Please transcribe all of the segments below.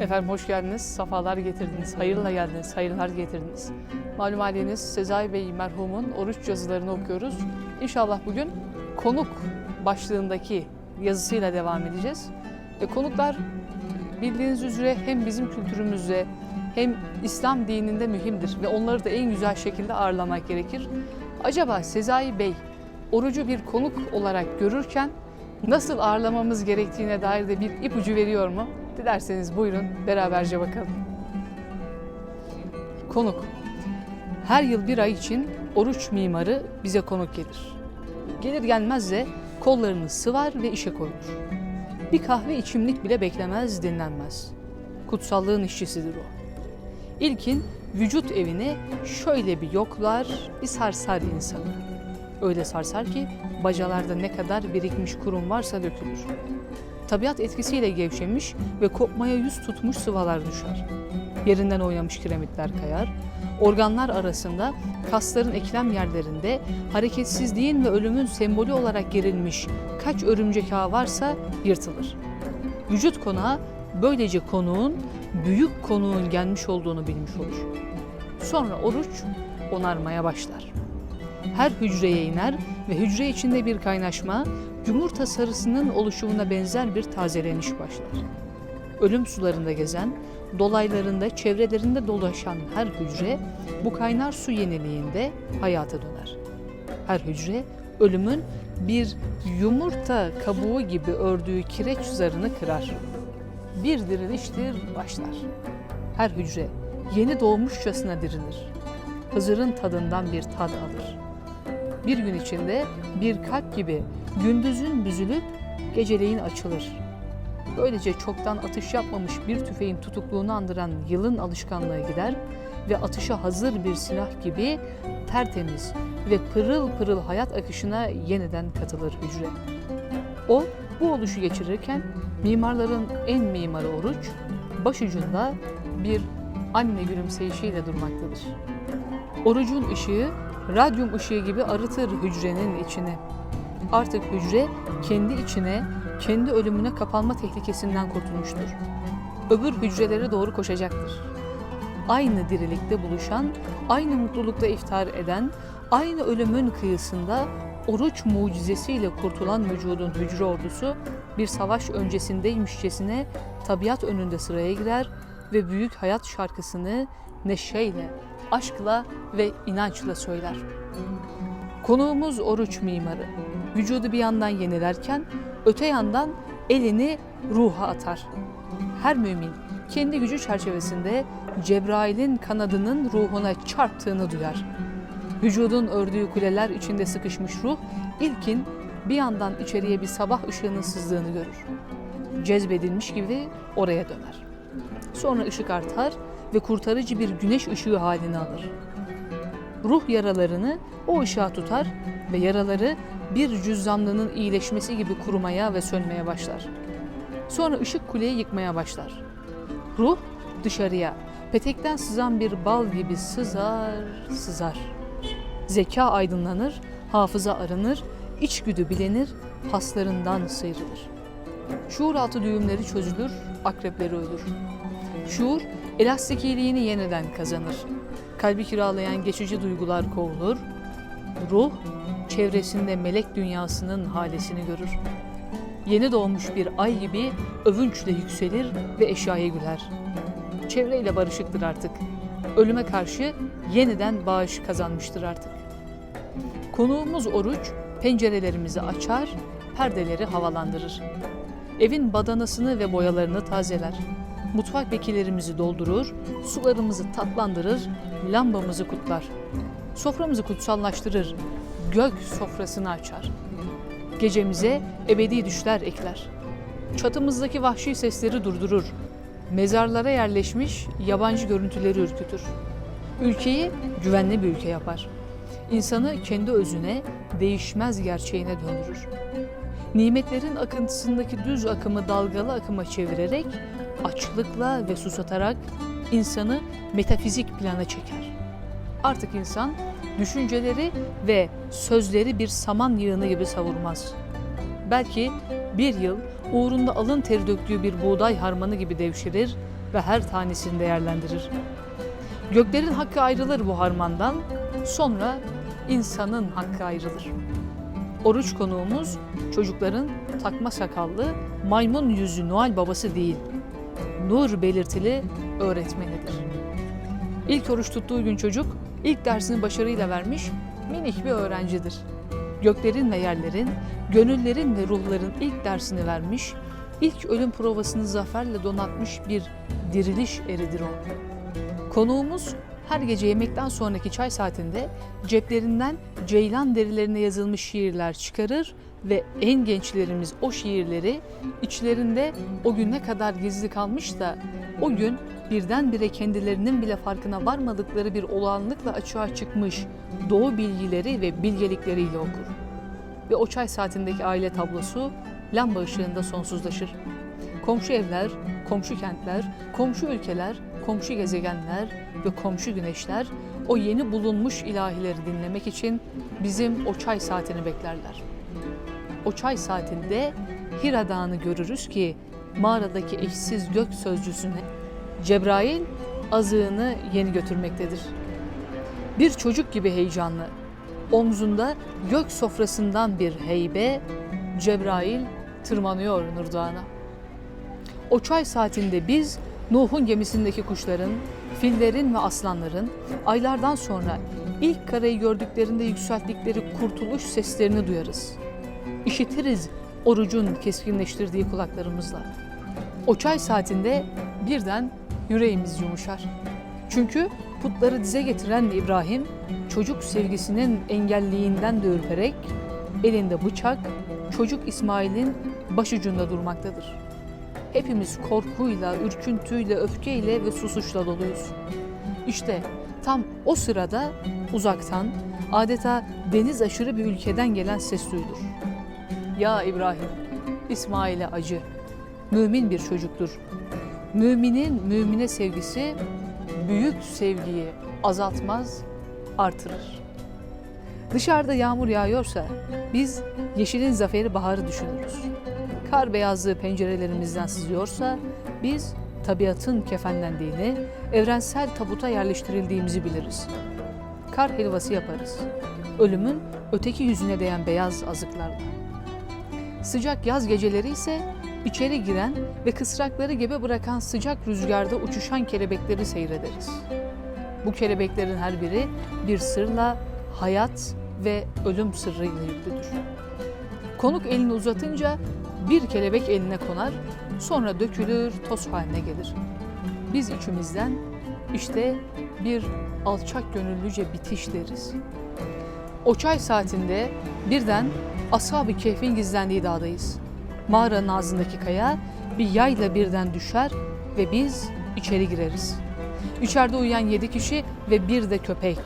Efendim hoş geldiniz, safalar getirdiniz, hayırla geldiniz, hayırlar getirdiniz. Malum haliniz Sezai Bey merhumun oruç yazılarını okuyoruz. İnşallah bugün konuk başlığındaki yazısıyla devam edeceğiz. E, konuklar bildiğiniz üzere hem bizim kültürümüzde hem İslam dininde mühimdir ve onları da en güzel şekilde ağırlamak gerekir. Acaba Sezai Bey orucu bir konuk olarak görürken nasıl ağırlamamız gerektiğine dair de bir ipucu veriyor mu? Dilerseniz buyurun beraberce bakalım. Konuk. Her yıl bir ay için oruç mimarı bize konuk gelir. Gelir gelmez de kollarını sıvar ve işe koyulur. Bir kahve içimlik bile beklemez dinlenmez. Kutsallığın işçisidir o. İlkin vücut evini şöyle bir yoklar, bir sarsar insanı. Öyle sarsar ki bacalarda ne kadar birikmiş kurum varsa dökülür. Tabiat etkisiyle gevşemiş ve kopmaya yüz tutmuş sıvalar düşer. Yerinden oynamış kiremitler kayar. Organlar arasında kasların eklem yerlerinde hareketsizliğin ve ölümün sembolü olarak gerilmiş kaç örümcek ağı varsa yırtılır. Vücut konağı böylece konuğun büyük konuğun gelmiş olduğunu bilmiş olur. Sonra oruç onarmaya başlar. Her hücreye iner ve hücre içinde bir kaynaşma, yumurta sarısının oluşumuna benzer bir tazeleniş başlar. Ölüm sularında gezen, dolaylarında, çevrelerinde dolaşan her hücre bu kaynar su yeniliğinde hayata döner. Her hücre ölümün bir yumurta kabuğu gibi ördüğü kireç zarını kırar. Bir diriliştir başlar. Her hücre yeni doğmuşçasına dirilir. Hızırın tadından bir tad alır. Bir gün içinde bir kalp gibi gündüzün büzülüp geceleyin açılır. Böylece çoktan atış yapmamış bir tüfeğin tutukluğunu andıran yılın alışkanlığı gider ve atışa hazır bir silah gibi tertemiz ve pırıl pırıl hayat akışına yeniden katılır hücre. O bu oluşu geçirirken mimarların en mimarı oruç başucunda bir anne gülümseyişiyle durmaktadır. Orucun ışığı radyum ışığı gibi arıtır hücrenin içini. Artık hücre kendi içine, kendi ölümüne kapanma tehlikesinden kurtulmuştur. Öbür hücrelere doğru koşacaktır. Aynı dirilikte buluşan, aynı mutlulukla iftar eden, aynı ölümün kıyısında oruç mucizesiyle kurtulan vücudun hücre ordusu bir savaş öncesindeymişçesine tabiat önünde sıraya girer ve büyük hayat şarkısını neşeyle, aşkla ve inançla söyler. Konuğumuz oruç mimarı. Vücudu bir yandan yenilerken öte yandan elini ruha atar. Her mümin kendi gücü çerçevesinde Cebrail'in kanadının ruhuna çarptığını duyar. Vücudun ördüğü kuleler içinde sıkışmış ruh ilkin bir yandan içeriye bir sabah ışığının sızdığını görür. Cezbedilmiş gibi oraya döner. Sonra ışık artar ve kurtarıcı bir güneş ışığı halini alır. Ruh yaralarını o ışığa tutar ve yaraları bir cüzzamlının iyileşmesi gibi kurumaya ve sönmeye başlar. Sonra ışık kuleyi yıkmaya başlar. Ruh dışarıya, petekten sızan bir bal gibi sızar, sızar. Zeka aydınlanır, hafıza arınır, içgüdü bilenir, paslarından sıyrılır. Şuur altı düğümleri çözülür, akrepleri ölür. Şuur, elastikiliğini yeniden kazanır. Kalbi kiralayan geçici duygular kovulur. Ruh, çevresinde melek dünyasının halesini görür. Yeni doğmuş bir ay gibi övünçle yükselir ve eşyaya güler. Çevreyle barışıktır artık. Ölüme karşı yeniden bağış kazanmıştır artık. Konuğumuz oruç, pencerelerimizi açar, perdeleri havalandırır. Evin badanasını ve boyalarını tazeler. Mutfak bekilerimizi doldurur, sularımızı tatlandırır, lambamızı kutlar. Soframızı kutsallaştırır, gök sofrasını açar. Gecemize ebedi düşler ekler. Çatımızdaki vahşi sesleri durdurur. Mezarlara yerleşmiş yabancı görüntüleri ürkütür. Ülkeyi güvenli bir ülke yapar. İnsanı kendi özüne, değişmez gerçeğine döndürür. Nimetlerin akıntısındaki düz akımı dalgalı akıma çevirerek, açlıkla ve susatarak insanı metafizik plana çeker. Artık insan düşünceleri ve sözleri bir saman yığını gibi savurmaz. Belki bir yıl uğrunda alın teri döktüğü bir buğday harmanı gibi devşirir ve her tanesini değerlendirir. Göklerin hakkı ayrılır bu harmandan, sonra insanın hakkı ayrılır. Oruç konuğumuz çocukların takma sakallı maymun yüzü Noel babası değil, nur belirtili öğretmenidir. İlk oruç tuttuğu gün çocuk ilk dersini başarıyla vermiş minik bir öğrencidir. Göklerin ve yerlerin, gönüllerin ve ruhların ilk dersini vermiş, ilk ölüm provasını zaferle donatmış bir diriliş eridir o. Konuğumuz her gece yemekten sonraki çay saatinde ceplerinden ceylan derilerine yazılmış şiirler çıkarır ve en gençlerimiz o şiirleri içlerinde o gün ne kadar gizli kalmış da o gün birdenbire kendilerinin bile farkına varmadıkları bir olağanlıkla açığa çıkmış doğu bilgileri ve bilgelikleriyle okur. Ve o çay saatindeki aile tablosu lamba ışığında sonsuzlaşır. Komşu evler, komşu kentler, komşu ülkeler, komşu gezegenler ve komşu güneşler o yeni bulunmuş ilahileri dinlemek için bizim o çay saatini beklerler. O çay saatinde Hira Dağı'nı görürüz ki mağaradaki eşsiz gök sözcüsüne Cebrail azığını yeni götürmektedir. Bir çocuk gibi heyecanlı, omzunda gök sofrasından bir heybe Cebrail tırmanıyor Nur Dağı'na. O çay saatinde biz Nuh'un gemisindeki kuşların, fillerin ve aslanların aylardan sonra ilk karayı gördüklerinde yükselttikleri kurtuluş seslerini duyarız. İşitiriz orucun keskinleştirdiği kulaklarımızla. O çay saatinde birden yüreğimiz yumuşar. Çünkü putları dize getiren İbrahim çocuk sevgisinin engelliğinden de ürperek elinde bıçak çocuk İsmail'in başucunda durmaktadır. Hepimiz korkuyla, ürküntüyle, öfkeyle ve susuşla doluyuz. İşte tam o sırada uzaktan adeta deniz aşırı bir ülkeden gelen ses duyulur. Ya İbrahim, İsmail'e acı. Mümin bir çocuktur. Müminin mümine sevgisi büyük sevgiyi azaltmaz, artırır. Dışarıda yağmur yağıyorsa biz yeşilin zaferi baharı düşünürüz. Kar beyazlığı pencerelerimizden sızıyorsa biz tabiatın kefenlendiğini, evrensel tabuta yerleştirildiğimizi biliriz. Kar helvası yaparız. Ölümün öteki yüzüne değen beyaz azıklarla. Sıcak yaz geceleri ise içeri giren ve kısrakları gebe bırakan sıcak rüzgarda uçuşan kelebekleri seyrederiz. Bu kelebeklerin her biri bir sırla hayat ve ölüm sırrıyla yüklüdür. Konuk elini uzatınca bir kelebek eline konar, sonra dökülür, toz haline gelir. Biz içimizden işte bir alçak gönüllüce bitiş deriz. O çay saatinde birden Ashab-ı Kehf'in gizlendiği dağdayız. Mağaranın ağzındaki kaya bir yayla birden düşer ve biz içeri gireriz. İçeride uyuyan yedi kişi ve bir de köpek.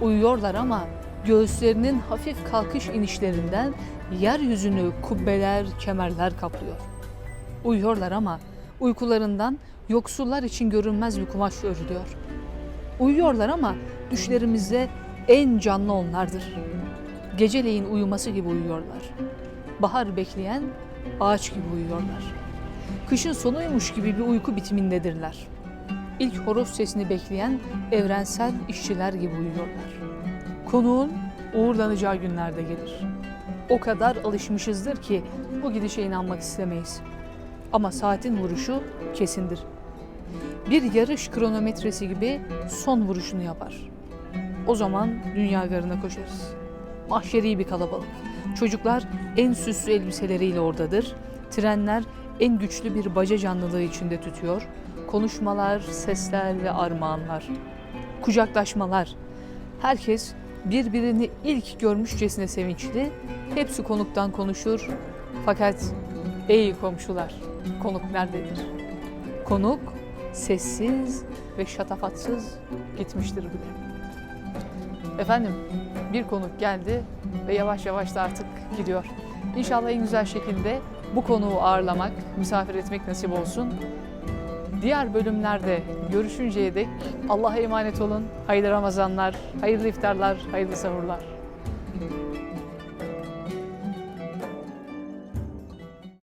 Uyuyorlar ama göğüslerinin hafif kalkış inişlerinden yeryüzünü kubbeler, kemerler kaplıyor. Uyuyorlar ama uykularından yoksullar için görünmez bir kumaş örülüyor. Uyuyorlar ama düşlerimizde en canlı onlardır. Geceleyin uyuması gibi uyuyorlar. Bahar bekleyen ağaç gibi uyuyorlar. Kışın sonuymuş gibi bir uyku bitimindedirler. İlk horoz sesini bekleyen evrensel işçiler gibi uyuyorlar. Konuğun uğurlanacağı günlerde gelir. O kadar alışmışızdır ki bu gidişe inanmak istemeyiz. Ama saatin vuruşu kesindir. Bir yarış kronometresi gibi son vuruşunu yapar. O zaman dünya garına koşarız. Mahşeri bir kalabalık. Çocuklar en süslü elbiseleriyle oradadır. Trenler en güçlü bir baca canlılığı içinde tütüyor. Konuşmalar, sesler ve armağanlar. Kucaklaşmalar. Herkes birbirini ilk görmüşçesine sevinçli. Hepsi konuktan konuşur. Fakat ey komşular, konuk nerededir? Konuk sessiz ve şatafatsız gitmiştir bile. Efendim bir konuk geldi ve yavaş yavaş da artık gidiyor. İnşallah en güzel şekilde bu konuğu ağırlamak, misafir etmek nasip olsun. Diğer bölümlerde görüşünceye dek Allah'a emanet olun. Hayırlı Ramazanlar, hayırlı iftarlar, hayırlı sahurlar.